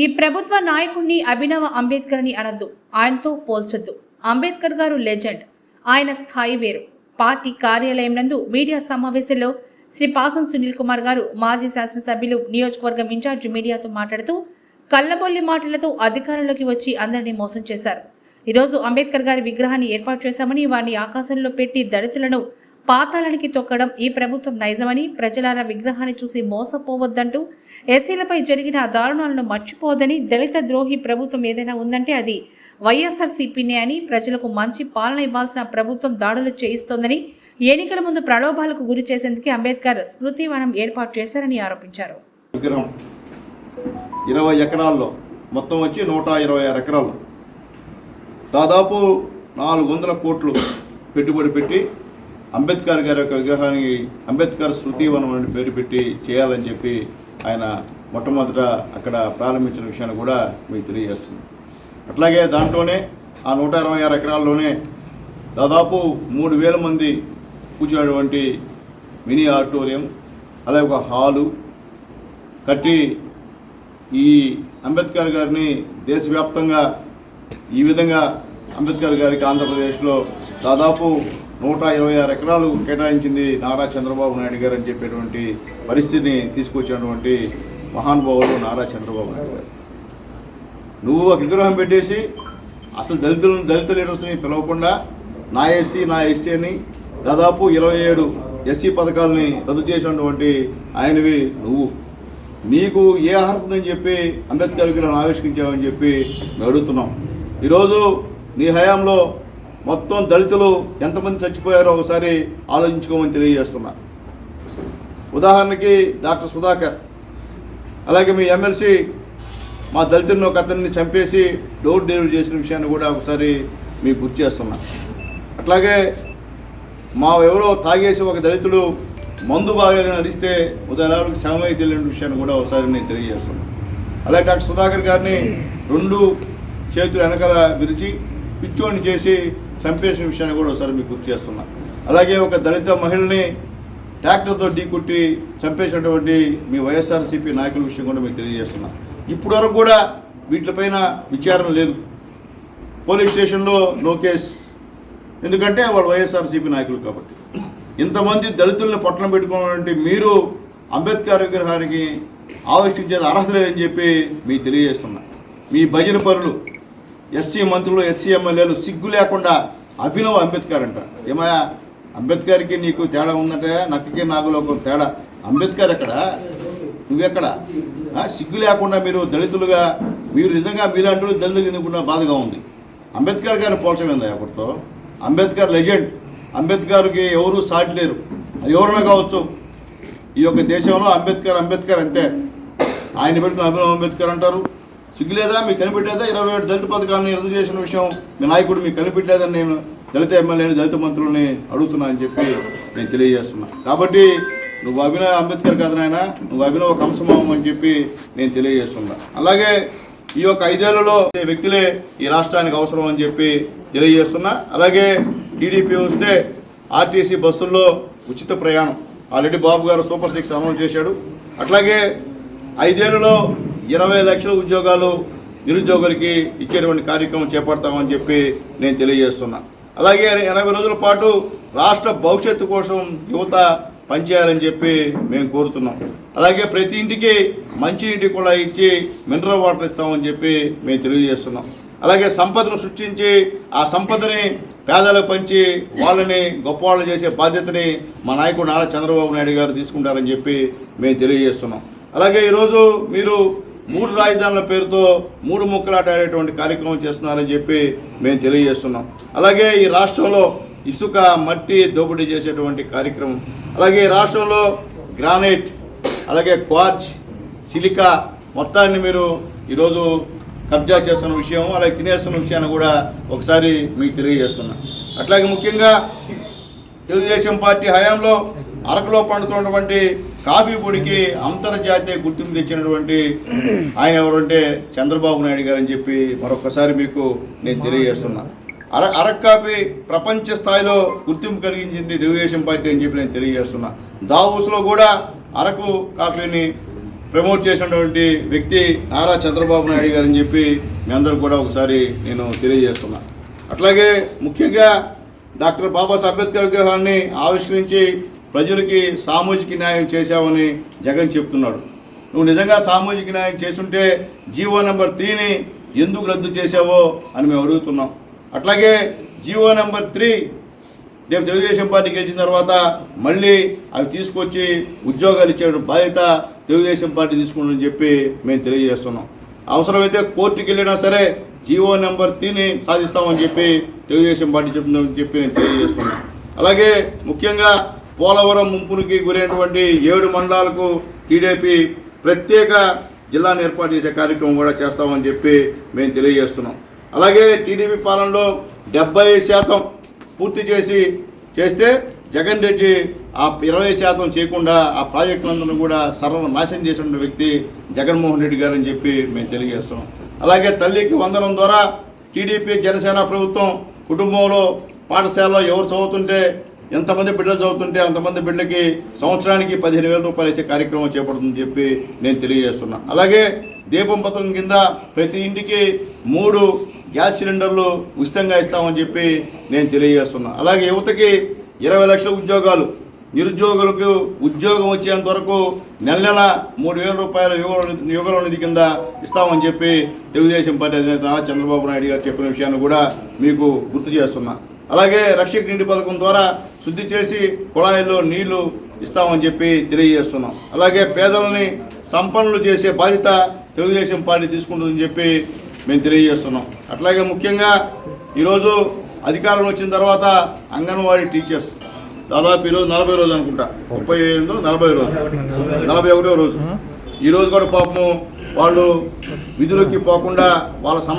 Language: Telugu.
ఈ ప్రభుత్వ నాయకుడిని అభినవ అంబేద్కర్ అని అనొద్దు. ఆయనతో పోల్చొద్దు. అంబేద్కర్ గారు లెజెండ్. ఆయన స్థాయి వేరు. పార్టీ కార్యాలయం నందు మీడియా సమావేశంలో శ్రీ పాసం సునీల్ కుమార్ గారు మాజీ శాసనసభ్యులు నియోజకవర్గం ఇన్ఛార్జ్ మీడియాతో మాట్లాడుతూ కళ్ళబొల్లి మాటలతో అధికారంలోకి వచ్చి అందరినీ మోసం చేశారు. ఈరోజు అంబేద్కర్ గారి విగ్రహాన్ని ఏర్పాటు చేశామని వారిని ఆకాశంలో పెట్టి దళితులను పాతాళానికి తొక్కడం ఈ ప్రభుత్వం నైజమని ప్రజలార విగ్రహాన్ని చూసి మోసపోవద్దంటూ ఎస్సీలపై జరిగిన దారుణాలను మర్చిపోవద్దని దళిత ద్రోహి ప్రభుత్వం ఏదైనా ఉందంటే అది వైఎస్ఆర్సీపీనే అని ప్రజలకు మంచి పాలన ఇవ్వాల్సిన ప్రభుత్వం దాడులు చేయిస్తోందని ఎన్నికల ముందు ప్రలోభాలకు గురి చేసేందుకే అంబేద్కర్ స్మృతివనం ఏర్పాటు చేశారని ఆరోపించారు. ఇరవై ఎకరాల్లో మొత్తం వచ్చి నూట ఇరవై ఆరు ఎకరాలు. దాదాపు నాలుగు వందల కోట్లు పెట్టుబడి పెట్టి అంబేద్కర్ గారి యొక్క విగ్రహానికి అంబేద్కర్ స్మృతివనం అని పేరు పెట్టి చేయాలని చెప్పి ఆయన మొట్టమొదట అక్కడ ప్రారంభించిన విషయాన్ని కూడా మీకు తెలియజేస్తుంది అట్లాగే దాంట్లోనే ఆ నూట ఇరవై ఆరు ఎకరాల్లోనే దాదాపు మూడు వేల మంది కూర్చున్నటువంటి మినీ ఆడిటోరియం అలాగే ఒక హాలు కట్టి ఈ అంబేద్కర్ గారిని దేశవ్యాప్తంగా ఈ విధంగా అంబేద్కర్ గారికి ఆంధ్రప్రదేశ్లో దాదాపు నూట ఇరవై ఆరు ఎకరాలు కేటాయించింది నారా చంద్రబాబు నాయుడు గారు అని చెప్పేటువంటి పరిస్థితిని తీసుకొచ్చినటువంటి మహానుభావులు నారా చంద్రబాబు నాయుడు గారు. నువ్వు ఒక విగ్రహం పెట్టేసి అసలు దళితులను దళిత లీడర్స్ని పిలవకుండా నా ఎస్సీ నా ఎస్టీ అని దాదాపు ఇరవై ఏడు ఎస్సీ పథకాలని రద్దు చేసినటువంటి ఆయనవి నువ్వు. నీకు ఏ అర్హత అని చెప్పి అంబేద్కర్ విగ్రహం ఆవిష్కరించావని చెప్పి మేము అడుగుతున్నాం. ఈరోజు నీ హయాంలో మొత్తం దళితులు ఎంతమంది చచ్చిపోయారో ఒకసారి ఆలోచించుకోమని తెలియజేస్తున్నా. ఉదాహరణకి డాక్టర్ సుధాకర్ అలాగే మీ ఎమ్మెల్సీ మా దళితులను ఒక అతన్ని చంపేసి డోర్ డెలివరీ చేసిన విషయాన్ని కూడా ఒకసారి మీకు గుర్తు చేస్తున్నా. అట్లాగే మా ఎవరో తాగేసి ఒక దళితుడు మందు బాగా నడిస్తే ఉదాహరణకు శవమై తెలియని విషయాన్ని కూడా ఒకసారి నేను తెలియజేస్తున్నాను అలాగే డాక్టర్ సుధాకర్ గారిని రెండు చేతులు వెనకాల విరిచి పిచ్చోని చేసి చంపేసిన విషయాన్ని కూడా ఒకసారి మీకు గుర్తు చేస్తున్నా. అలాగే ఒక దళిత మహిళని ట్రాక్టర్తో ఢీకొట్టి చంపేసినటువంటి మీ వైఎస్ఆర్సీపీ నాయకుల విషయం కూడా మీకు తెలియజేస్తున్నా. ఇప్పటి వరకు కూడా వీటిపైన విచారణ లేదు. పోలీస్ స్టేషన్లో నో కేస్. ఎందుకంటే వాళ్ళు వైఎస్ఆర్సీపీ నాయకులు కాబట్టి. ఇంతమంది దళితుల్ని పట్టణం పెట్టుకున్నటువంటి మీరు అంబేద్కర్ విగ్రహానికి ఆవిష్టించేది అర్హత లేదని చెప్పి మీకు తెలియజేస్తున్నా. మీ భజన పరులు ఎస్సీ మంత్రులు ఎస్సీ ఎమ్మెల్యేలు సిగ్గు లేకుండా అభినవ్ అంబేద్కర్ అంట. ఏమయ్యా అంబేద్కర్కి నీకు తేడా ఉందంటే నక్కకి నాగులో ఒక తేడా. అంబేద్కర్ ఎక్కడ? నువ్వెక్కడ? సిగ్గు లేకుండా మీరు దళితులుగా మీరు నిజంగా మీలాంటి వాళ్ళు దళితులు ఎందుకున్న బాధగా ఉంది. అంబేద్కర్ గారిని పోల్చమైందా ఎవరితో అంబేద్కర్ లెజెండ్ అంబేద్కర్కి ఎవరు సాటి లేరు. అది ఎవరైనా కావచ్చు. ఈ యొక్క దేశంలో అంబేద్కర్ అంబేద్కర్ అంతే ఆయన పెట్టుకుని అభినవ్ అంబేద్కర్ అంటారు. సిగ్గులేదా? మీకు కనిపెట్టేదా ఇరవై ఏడు దళిత పథకాన్ని రద్దు చేసిన విషయం మీ నాయకుడు మీకు కనిపెట్టలేదని నేను దళిత ఎమ్మెల్యేని దళిత మంత్రుల్ని అడుగుతున్నా అని చెప్పి నేను తెలియజేస్తున్నా. కాబట్టి నువ్వు అభినవ్ అంబేద్కర్ కాదు నాయన నువ్వు అభినవ కంసమావం అని చెప్పి నేను తెలియజేస్తున్నా. అలాగే ఈ యొక్క ఐదేళ్ళలో వ్యక్తులే ఈ రాష్ట్రానికి అవసరం అని చెప్పి తెలియజేస్తున్నా. అలాగే టీడీపీ వస్తే ఆర్టీసీ బస్సుల్లో ఉచిత ప్రయాణం. ఆల్రెడీ బాబు గారు సూపర్ సిక్స్ అనౌన్స్ చేశాడు. అట్లాగే ఐదేళ్ళలో ఇరవై లక్షల ఉద్యోగాలు నిరుద్యోగులకి ఇచ్చేటువంటి కార్యక్రమం చేపడతామని చెప్పి నేను తెలియజేస్తున్నా. అలాగే ఎనభై రోజుల పాటు రాష్ట్ర భవిష్యత్తు కోసం యువత పనిచేయాలని చెప్పి మేము కోరుతున్నాం. అలాగే ప్రతి ఇంటికి మంచినీటి కూడా ఇచ్చి మినరల్ వాటర్ ఇస్తామని చెప్పి మేము తెలియజేస్తున్నాం. అలాగే సంపదను సృష్టించి ఆ సంపదని పేదలకు పంచి వాళ్ళని గొప్పవాళ్ళు చేసే బాధ్యతని మా నాయకుడు నారా చంద్రబాబు నాయుడు గారు తీసుకుంటారని చెప్పి మేము తెలియజేస్తున్నాం. అలాగే ఈరోజు మీరు మూడు రాజధానుల పేరుతో మూడు ముక్కలాట ఆడేటువంటి కార్యక్రమం చేస్తున్నారని చెప్పి మేము తెలియజేస్తున్నాం. అలాగే ఈ రాష్ట్రంలో ఇసుక మట్టి దోపిడీ చేసేటువంటి కార్యక్రమం. అలాగే ఈ రాష్ట్రంలో గ్రానైట్ అలాగే క్వార్జ్ సిలికా మొత్తాన్ని మీరు ఈరోజు కబ్జా చేస్తున్న విషయం అలాగే తినేస్తున్న విషయాన్ని కూడా ఒకసారి మీకు తెలియజేస్తున్నా. అట్లాగే ముఖ్యంగా తెలుగుదేశం పార్టీ హయాంలో అరకులో పండుతున్నటువంటి కాఫీ పొడికి అంతర్జాతీయ గుర్తింపు తెచ్చినటువంటి ఆయన ఎవరంటే చంద్రబాబు నాయుడు గారు అని చెప్పి మరొకసారి మీకు నేను తెలియజేస్తున్నా. అర అరకు కాఫీ ప్రపంచ స్థాయిలో గుర్తింపు కలిగించింది తెలుగుదేశం పార్టీ అని చెప్పి నేను తెలియజేస్తున్నా. దావూస్లో కూడా అరకు కాఫీని ప్రమోట్ చేసినటువంటి వ్యక్తి నారా చంద్రబాబు నాయుడు గారు అని చెప్పి మీ అందరూ కూడా ఒకసారి నేను తెలియజేస్తున్నా. అట్లాగే ముఖ్యంగా డాక్టర్ బాబాసాహెబ్ అంబేద్కర్ విగ్రహాన్ని ఆవిష్కరించి ప్రజలకి సామాజిక న్యాయం చేశావని జగన్ చెప్తున్నాడు. నువ్వు నిజంగా సామాజిక న్యాయం చేస్తుంటే జీవో నెంబర్ త్రీని ఎందుకు రద్దు చేశావో అని మేము అడుగుతున్నాం. అట్లాగే జీవో నెంబర్ త్రీ రేపు తెలుగుదేశం పార్టీ గెలిచిన తర్వాత మళ్ళీ అవి తీసుకొచ్చి ఉద్యోగాలు ఇచ్చే బాధ్యత తెలుగుదేశం పార్టీ తీసుకుంటుందని చెప్పి మేము తెలియజేస్తున్నాం. అవసరమైతే కోర్టుకి వెళ్ళినా సరే జీవో నెంబర్ త్రీని సాధిస్తామని చెప్పి తెలుగుదేశం పార్టీ చెప్తుందని చెప్పి నేను తెలియజేస్తున్నాను అలాగే ముఖ్యంగా పోలవరం ముంపునికి గురైనటువంటి ఏడు మండలాలకు టీడీపీ ప్రత్యేక జిల్లాను ఏర్పాటు చేసే కార్యక్రమం కూడా చేస్తామని చెప్పి మేము తెలియజేస్తున్నాం. అలాగే టీడీపీ పాలనలో డెబ్బై శాతం పూర్తి చేసి చేస్తే జగన్ రెడ్డి ఆ ఇరవై శాతం చేయకుండా ఆ ప్రాజెక్టులందరూ కూడా సర్వ నాశనం చేసిన వ్యక్తి జగన్మోహన్ రెడ్డి గారు అని చెప్పి మేము తెలియజేస్తున్నాం. అలాగే తల్లికి వందనం ద్వారా టీడీపీ జనసేన ప్రభుత్వం కుటుంబంలో పాఠశాలలో ఎవరు చదువుతుంటే ఎంతమంది బిడ్డలు చదువుతుంటే అంతమంది బిడ్డలకి సంవత్సరానికి పదిహేను వేల రూపాయలు ఇచ్చే కార్యక్రమం చేపడుతుందని చెప్పి నేను తెలియజేస్తున్నా. అలాగే దీపం పథకం కింద ప్రతి ఇంటికి మూడు గ్యాస్ సిలిండర్లు ఉచితంగా ఇస్తామని చెప్పి నేను తెలియజేస్తున్నా. అలాగే యువతకి ఇరవై లక్షల ఉద్యోగాలు నిరుద్యోగులకు ఉద్యోగం వచ్చేంత వరకు నెల నెల మూడు వేల రూపాయల యువకుల నిధి కింద ఇస్తామని చెప్పి తెలుగుదేశం పార్టీ అధినేత చంద్రబాబు నాయుడు గారు చెప్పిన విషయాన్ని కూడా మీకు గుర్తు చేస్తున్నా. అలాగే రక్షక నీటి పథకం ద్వారా శుద్ధి చేసి కుళాయిల్లో నీళ్ళు ఇస్తామని చెప్పి తెలియజేస్తున్నాం. అలాగే పేదలని సంపన్నులు చేసే బాధ్యత తెలుగుదేశం పార్టీ తీసుకుంటుందని చెప్పి మేము తెలియజేస్తున్నాం. అట్లాగే ముఖ్యంగా ఈరోజు అధికారం వచ్చిన తర్వాత అంగన్వాడీ టీచర్స్ దాదాపు ఈరోజు నలభై రోజు అనుకుంటా. ముప్పై ఏడు నలభై రోజు. నలభై ఒకటో రోజు. ఈరోజు కూడా పాపము వాళ్ళు విధులకి పోకుండా వాళ్ళ సమ